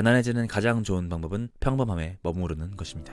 가난해지는 가장 좋은 방법은 평범함에 머무르는 것입니다.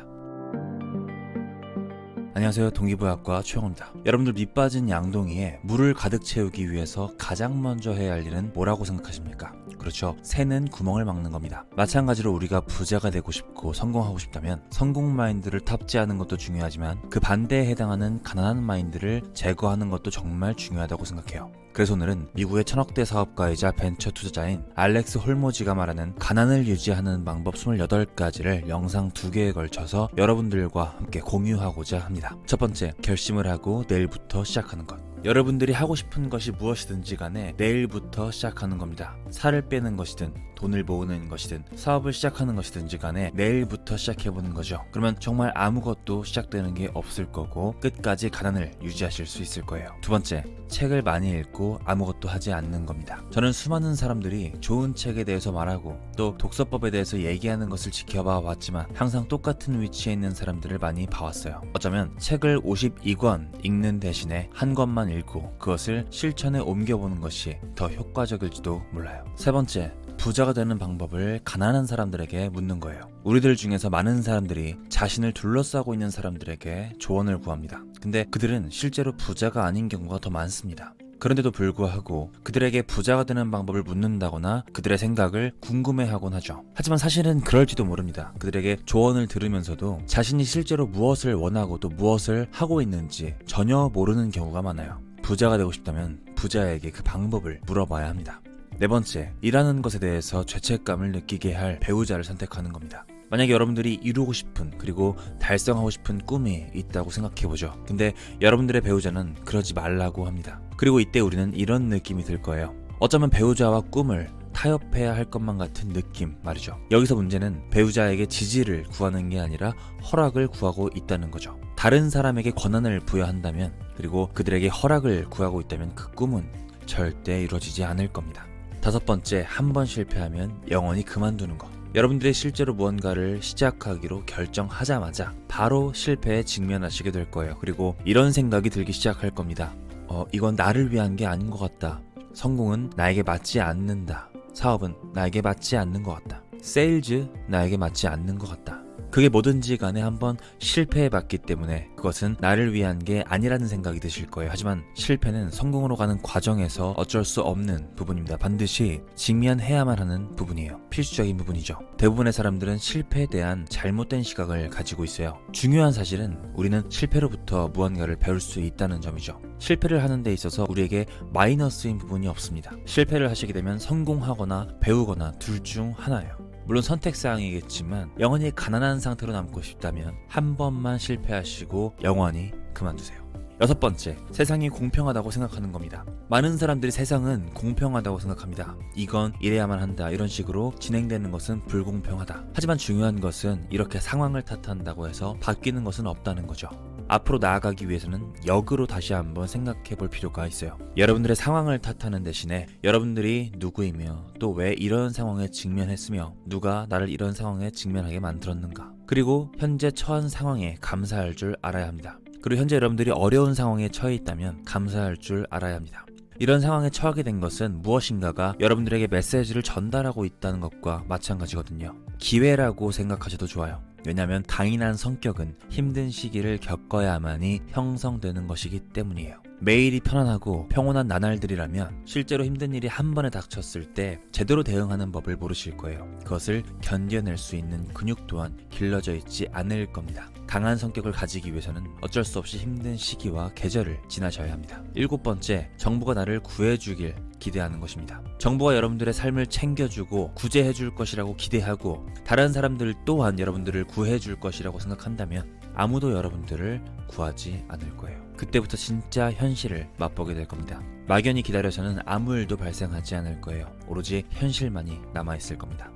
안녕하세요. 동기부여학과 최영호입니다. 여러분들 밑 빠진 양동이에 물을 가득 채우기 위해서 가장 먼저 해야 할 일은 뭐라고 생각하십니까? 그렇죠. 새는 구멍을 막는 겁니다. 마찬가지로 우리가 부자가 되고 싶고 성공하고 싶다면 성공 마인드를 탑재하는 것도 중요하지만 그 반대에 해당하는 가난한 마인드를 제거하는 것도 정말 중요하다고 생각해요. 그래서 오늘은 미국의 천억대 사업가이자 벤처 투자자인 알렉스 홀모지가 말하는 가난을 유지하는 방법 28가지를 영상 두 개에 걸쳐서 여러분들과 함께 공유하고자 합니다. 첫 번째, 결심을 하고 내일부터 시작하는 것. 여러분들이 하고 싶은 것이 무엇이든지 간에 내일부터 시작하는 겁니다. 살을 빼는 것이든 돈을 모으는 것이든 사업을 시작하는 것이든지 간에 내일부터 시작해보는 거죠. 그러면 정말 아무것도 시작되는 게 없을 거고 끝까지 가난을 유지하실 수 있을 거예요. 두 번째, 책을 많이 읽고 아무것도 하지 않는 겁니다. 저는 수많은 사람들이 좋은 책에 대해서 말하고 또 독서법에 대해서 얘기하는 것을 지켜봐 왔지만 항상 똑같은 위치에 있는 사람들을 많이 봐왔어요. 어쩌면 책을 52권 읽는 대신에 한 권만 읽고 그것을 실천에 옮겨보는 것이 더 효과적일지도 몰라요. 세 번째, 부자가 되는 방법을 가난한 사람들에게 묻는 거예요. 우리들 중에서 많은 사람들이 자신을 둘러싸고 있는 사람들에게 조언을 구합니다. 근데 그들은 실제로 부자가 아닌 경우가 더 많습니다. 그런데도 불구하고 그들에게 부자가 되는 방법을 묻는다거나 그들의 생각을 궁금해하곤 하죠. 하지만 사실은 그럴지도 모릅니다. 그들에게 조언을 들으면서도 자신이 실제로 무엇을 원하고 또 무엇을 하고 있는지 전혀 모르는 경우가 많아요. 부자가 되고 싶다면 부자에게 그 방법을 물어봐야 합니다. 네 번째, 일하는 것에 대해서 죄책감을 느끼게 할 배우자를 선택하는 겁니다. 만약에 여러분들이 이루고 싶은 그리고 달성하고 싶은 꿈이 있다고 생각해보죠. 근데 여러분들의 배우자는 그러지 말라고 합니다. 그리고 이때 우리는 이런 느낌이 들 거예요. 어쩌면 배우자와 꿈을 타협해야 할 것만 같은 느낌 말이죠. 여기서 문제는 배우자에게 지지를 구하는 게 아니라 허락을 구하고 있다는 거죠. 다른 사람에게 권한을 부여한다면 그리고 그들에게 허락을 구하고 있다면 그 꿈은 절대 이루어지지 않을 겁니다. 다섯 번째, 한 번 실패하면 영원히 그만두는 것. 여러분들이 실제로 무언가를 시작하기로 결정하자마자 바로 실패에 직면하시게 될 거예요. 그리고 이런 생각이 들기 시작할 겁니다. 어, 이건 나를 위한 게 아닌 것 같다. 성공은 나에게 맞지 않는다. 사업은 나에게 맞지 않는 것 같다. 세일즈 나에게 맞지 않는 것 같다. 그게 뭐든지 간에 한번 실패해 봤기 때문에 그것은 나를 위한 게 아니라는 생각이 드실 거예요. 하지만 실패는 성공으로 가는 과정에서 어쩔 수 없는 부분입니다. 반드시 직면해야만 하는 부분이에요. 필수적인 부분이죠. 대부분의 사람들은 실패에 대한 잘못된 시각을 가지고 있어요. 중요한 사실은 우리는 실패로부터 무언가를 배울 수 있다는 점이죠. 실패를 하는 데 있어서 우리에게 마이너스인 부분이 없습니다. 실패를 하시게 되면 성공하거나 배우거나 둘 중 하나예요. 물론 선택사항이겠지만 영원히 가난한 상태로 남고 싶다면 한 번만 실패하시고 영원히 그만두세요. 여섯 번째, 세상이 공평하다고 생각하는 겁니다. 많은 사람들이 세상은 공평하다고 생각합니다. 이건 이래야만 한다. 이런 식으로 진행되는 것은 불공평하다. 하지만 중요한 것은 이렇게 상황을 탓한다고 해서 바뀌는 것은 없다는 거죠. 앞으로 나아가기 위해서는 역으로 다시 한번 생각해 볼 필요가 있어요. 여러분들의 상황을 탓하는 대신에 여러분들이 누구이며 또 왜 이런 상황에 직면했으며 누가 나를 이런 상황에 직면하게 만들었는가. 그리고 현재 처한 상황에 감사할 줄 알아야 합니다. 그리고 현재 여러분들이 어려운 상황에 처해 있다면 감사할 줄 알아야 합니다. 이런 상황에 처하게 된 것은 무엇인가가 여러분들에게 메시지를 전달하고 있다는 것과 마찬가지거든요. 기회라고 생각하셔도 좋아요. 왜냐하면 강인한 성격은 힘든 시기를 겪어야만이 형성되는 것이기 때문이에요. 매일이 편안하고 평온한 나날들이라면 실제로 힘든 일이 한 번에 닥쳤을 때 제대로 대응하는 법을 모르실 거예요. 그것을 견뎌낼 수 있는 근육 또한 길러져 있지 않을 겁니다. 강한 성격을 가지기 위해서는 어쩔 수 없이 힘든 시기와 계절을 지나셔야 합니다. 일곱 번째, 정부가 나를 구해주길 기대하는 것입니다. 정부가 여러분들의 삶을 챙겨주고 구제해줄 것이라고 기대하고 다른 사람들 또한 여러분들을 구해줄 것이라고 생각한다면 아무도 여러분들을 구하지 않을 거예요. 그때부터 진짜 현실을 맛보게 될 겁니다. 막연히 기다려서는 아무 일도 발생하지 않을 거예요. 오로지 현실만이 남아있을 겁니다.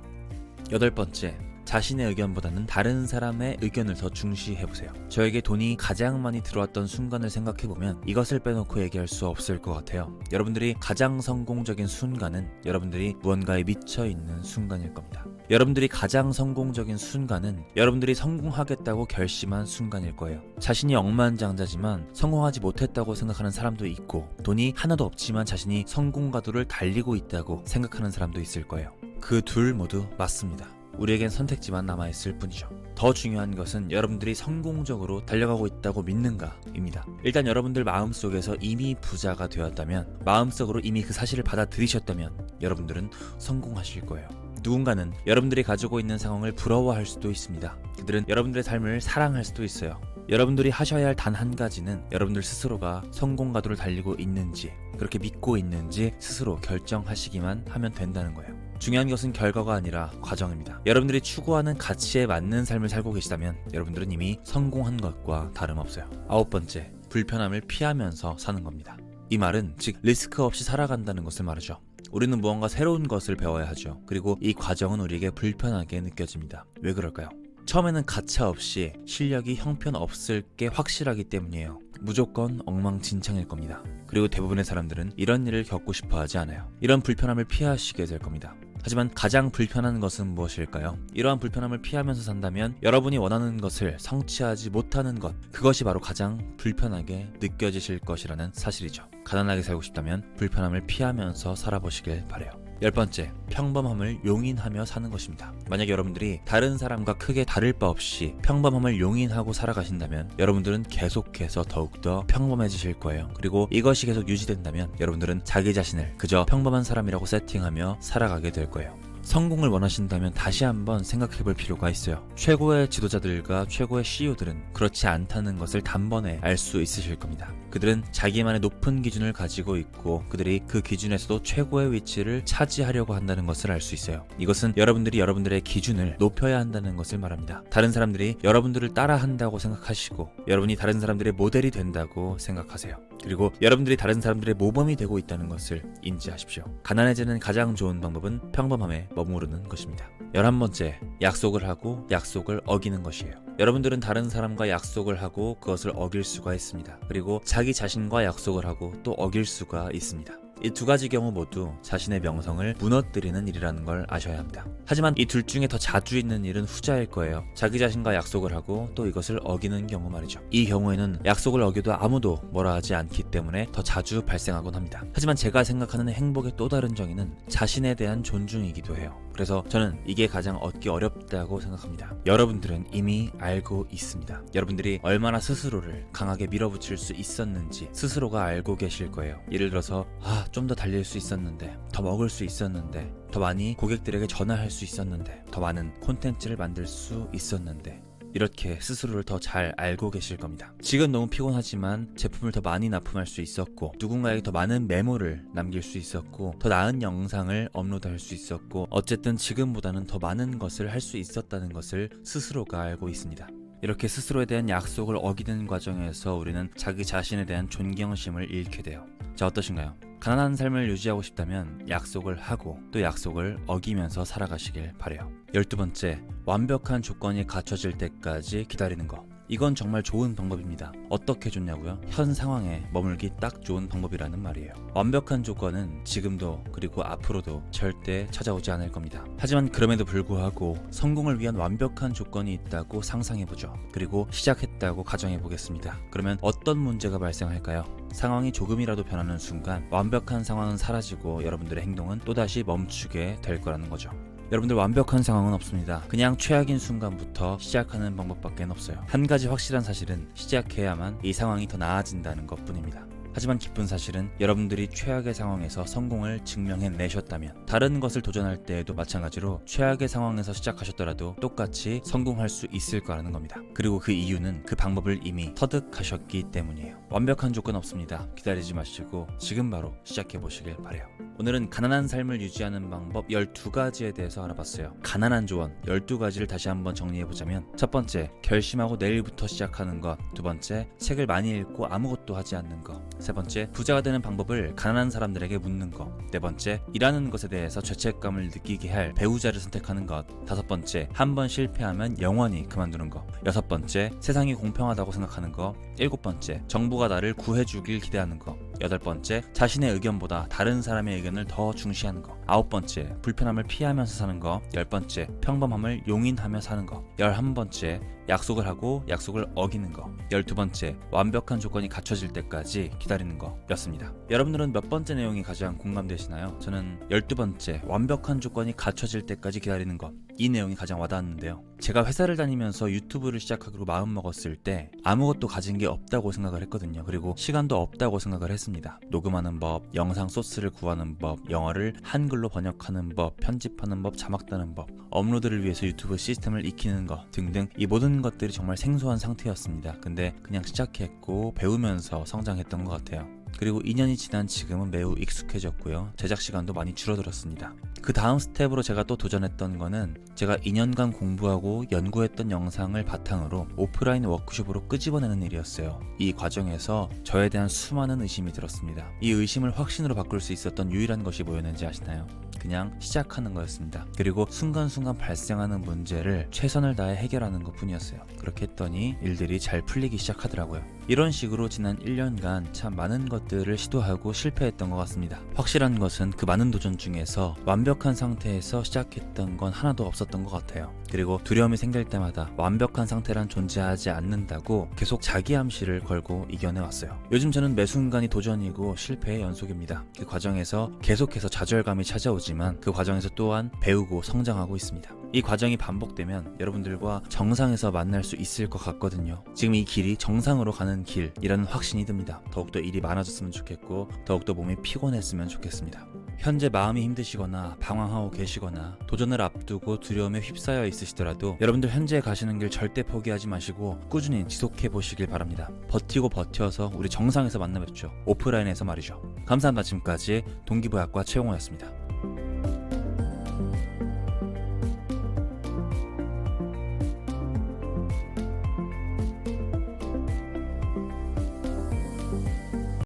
여덟 번째, 자신의 의견보다는 다른 사람의 의견을 더 중시해보세요. 저에게 돈이 가장 많이 들어왔던 순간을 생각해보면 이것을 빼놓고 얘기할 수 없을 것 같아요. 여러분들이 가장 성공적인 순간은 여러분들이 무언가에 미쳐있는 순간일 겁니다. 여러분들이 가장 성공적인 순간은 여러분들이 성공하겠다고 결심한 순간일 거예요. 자신이 억만장자지만 성공하지 못했다고 생각하는 사람도 있고 돈이 하나도 없지만 자신이 성공 가도를 달리고 있다고 생각하는 사람도 있을 거예요. 그 둘 모두 맞습니다. 우리에겐 선택지만 남아있을 뿐이죠. 더 중요한 것은 여러분들이 성공적으로 달려가고 있다고 믿는가입니다. 일단 여러분들 마음속에서 이미 부자가 되었다면, 마음속으로 이미 그 사실을 받아들이셨다면, 여러분들은 성공하실 거예요. 누군가는 여러분들이 가지고 있는 상황을 부러워할 수도 있습니다. 그들은 여러분들의 삶을 사랑할 수도 있어요. 여러분들이 하셔야 할 단 한 가지는 여러분들 스스로가 성공 가도를 달리고 있는지, 그렇게 믿고 있는지 스스로 결정하시기만 하면 된다는 거예요. 중요한 것은 결과가 아니라 과정입니다. 여러분들이 추구하는 가치에 맞는 삶을 살고 계시다면 여러분들은 이미 성공한 것과 다름없어요. 아홉 번째, 불편함을 피하면서 사는 겁니다. 이 말은 즉 리스크 없이 살아간다는 것을 말하죠. 우리는 무언가 새로운 것을 배워야 하죠. 그리고 이 과정은 우리에게 불편하게 느껴집니다. 왜 그럴까요? 처음에는 가차 없이 실력이 형편없을 게 확실하기 때문이에요. 무조건 엉망진창일 겁니다. 그리고 대부분의 사람들은 이런 일을 겪고 싶어 하지 않아요. 이런 불편함을 피하시게 될 겁니다. 하지만 가장 불편한 것은 무엇일까요? 이러한 불편함을 피하면서 산다면 여러분이 원하는 것을 성취하지 못하는 것, 그것이 바로 가장 불편하게 느껴지실 것이라는 사실이죠. 가난하게 살고 싶다면 불편함을 피하면서 살아보시길 바래요. 열 번째, 평범함을 용인하며 사는 것입니다. 만약 여러분들이 다른 사람과 크게 다를 바 없이 평범함을 용인하고 살아가신다면 여러분들은 계속해서 더욱더 평범해지실 거예요. 그리고 이것이 계속 유지된다면 여러분들은 자기 자신을 그저 평범한 사람이라고 세팅하며 살아가게 될 거예요. 성공을 원하신다면 다시 한번 생각해 볼 필요가 있어요. 최고의 지도자들과 최고의 CEO들은 그렇지 않다는 것을 단번에 알 수 있으실 겁니다. 그들은 자기만의 높은 기준을 가지고 있고 그들이 그 기준에서도 최고의 위치를 차지하려고 한다는 것을 알 수 있어요. 이것은 여러분들이 여러분들의 기준을 높여야 한다는 것을 말합니다. 다른 사람들이 여러분들을 따라 한다고 생각하시고 여러분이 다른 사람들의 모델이 된다고 생각하세요. 그리고 여러분들이 다른 사람들의 모범이 되고 있다는 것을 인지하십시오. 가난해지는 가장 좋은 방법은 평범함에 머무르는 것입니다. 열한 번째, 약속을 하고 약속을 어기는 것이에요. 여러분들은 다른 사람과 약속을 하고 그것을 어길 수가 있습니다. 그리고 자기 자신과 약속을 하고 또 어길 수가 있습니다. 이 두 가지 경우 모두 자신의 명성을 무너뜨리는 일이라는 걸 아셔야 합니다. 하지만 이 둘 중에 더 자주 있는 일은 후자일 거예요. 자기 자신과 약속을 하고 또 이것을 어기는 경우 말이죠. 이 경우에는 약속을 어겨도 아무도 뭐라 하지 않기 때문에 더 자주 발생하곤 합니다. 하지만 제가 생각하는 행복의 또 다른 정의는 자신에 대한 존중이기도 해요. 그래서 저는 이게 가장 얻기 어렵다고 생각합니다. 여러분들은 이미 알고 있습니다. 여러분들이 얼마나 스스로를 강하게 밀어붙일 수 있었는지 스스로가 알고 계실 거예요. 예를 들어서 아, 좀 더 달릴 수 있었는데, 더 먹을 수 있었는데, 더 많이 고객들에게 전화할 수 있었는데, 더 많은 콘텐츠를 만들 수 있었는데, 이렇게 스스로를 더 잘 알고 계실 겁니다. 지금 너무 피곤하지만 제품을 더 많이 납품할 수 있었고, 누군가에게 더 많은 메모를 남길 수 있었고, 더 나은 영상을 업로드할 수 있었고, 어쨌든 지금보다는 더 많은 것을 할 수 있었다는 것을 스스로가 알고 있습니다. 이렇게 스스로에 대한 약속을 어기는 과정에서 우리는 자기 자신에 대한 존경심을 잃게 돼요. 자, 어떠신가요? 가난한 삶을 유지하고 싶다면 약속을 하고 또 약속을 어기면서 살아가시길 바래요. 열두 번째, 완벽한 조건이 갖춰질 때까지 기다리는 거. 이건 정말 좋은 방법입니다. 어떻게 좋냐고요? 현 상황에 머물기 딱 좋은 방법이라는 말이에요. 완벽한 조건은 지금도 그리고 앞으로도 절대 찾아오지 않을 겁니다. 하지만 그럼에도 불구하고 성공을 위한 완벽한 조건이 있다고 상상해보죠. 그리고 시작했다고 가정해보겠습니다. 그러면 어떤 문제가 발생할까요? 상황이 조금이라도 변하는 순간 완벽한 상황은 사라지고 여러분들의 행동은 또다시 멈추게 될 거라는 거죠. 여러분들 완벽한 상황은 없습니다. 그냥 최악인 순간부터 시작하는 방법밖에 없어요. 한 가지 확실한 사실은 시작해야만 이 상황이 더 나아진다는 것 뿐입니다. 하지만 기쁜 사실은 여러분들이 최악의 상황에서 성공을 증명해내셨다면 다른 것을 도전할 때에도 마찬가지로 최악의 상황에서 시작하셨더라도 똑같이 성공할 수 있을 거라는 겁니다. 그리고 그 이유는 그 방법을 이미 터득하셨기 때문이에요. 완벽한 조건 없습니다. 기다리지 마시고 지금 바로 시작해 보시길 바래요. 오늘은 가난한 삶을 유지하는 방법 12가지에 대해서 알아봤어요. 가난한 조언 12가지를 다시 한번 정리해 보자면 첫 번째, 결심하고 내일부터 시작하는 것. 두 번째, 책을 많이 읽고 아무것도 하지 않는 것. 세 번째, 부자가 되는 방법을 가난한 사람들에게 묻는 것. 네 번째, 일하는 것에 대해서 죄책감을 느끼게 할 배우자를 선택하는 것. 다섯 번째, 한 번 실패하면 영원히 그만두는 것. 여섯 번째, 세상이 공평하다고 생각하는 것. 일곱 번째, 정부가 나를 구해주길 기대하는 것. 여덟 번째, 자신의 의견보다 다른 사람의 의견을 더 중시하는 거. 아홉 번째, 불편함을 피하면서 사는 거. 열 번째, 평범함을 용인하며 사는 거. 열한 번째, 약속을 하고 약속을 어기는 거. 열두 번째, 완벽한 조건이 갖춰질 때까지 기다리는 거였습니다. 여러분들은 몇 번째 내용이 가장 공감되시나요? 저는 열두 번째, 완벽한 조건이 갖춰질 때까지 기다리는 것. 이 내용이 가장 와닿았는데요. 제가 회사를 다니면서 유튜브를 시작하기로 마음 먹었을 때 아무것도 가진 게 없다고 생각을 했거든요. 그리고 시간도 없다고 생각을 했습니다. 녹음하는 법, 영상 소스를 구하는 법, 영어를 한글로 번역하는 법, 편집하는 법, 자막 다는 법, 업로드를 위해서 유튜브 시스템을 익히는 것 등등 이 모든 것들이 정말 생소한 상태였습니다. 근데 그냥 시작했고 배우면서 성장했던 것 같아요. 그리고 2년이 지난 지금은 매우 익숙해졌고요. 제작 시간도 많이 줄어들었습니다. 그 다음 스텝으로 제가 또 도전했던 거는 제가 2년간 공부하고 연구했던 영상을 바탕으로 오프라인 워크숍으로 끄집어내는 일이었어요. 이 과정에서 저에 대한 수많은 의심이 들었습니다. 이 의심을 확신으로 바꿀 수 있었던 유일한 것이 뭐였는지 아시나요? 그냥 시작하는 거였습니다. 그리고 순간순간 발생하는 문제를 최선을 다해 해결하는 것 뿐이었어요. 그렇게 했더니 일들이 잘 풀리기 시작하더라고요. 이런 식으로 지난 1년간 참 많은 것들을 시도하고 실패했던 것 같습니다. 확실한 것은 그 많은 도전 중에서 완벽한 상태에서 시작했던 건 하나도 없었던 것 같아요. 그리고 두려움이 생길 때마다 완벽한 상태란 존재하지 않는다고 계속 자기 암시를 걸고 이겨내 왔어요. 요즘 저는 매 순간이 도전이고 실패의 연속입니다. 그 과정에서 계속해서 좌절감이 찾아오지 만 그 과정에서 또한 배우고 성장하고 있습니다. 이 과정이 반복되면 여러분들과 정상에서 만날 수 있을 것 같거든요. 지금 이 길이 정상으로 가는 길이라는 확신이 듭니다. 더욱더 일이 많아졌으면 좋겠고 더욱더 몸이 피곤했으면 좋겠습니다. 현재 마음이 힘드시거나 방황하고 계시거나 도전을 앞두고 두려움에 휩싸여 있으시더라도 여러분들 현재 가시는 길 절대 포기하지 마시고 꾸준히 지속해 보시길 바랍니다. 버티고 버텨서 우리 정상에서 만나 뵙죠. 오프라인에서 말이죠. 감사합니다. 지금까지 동기부여학과 최용호였습니다.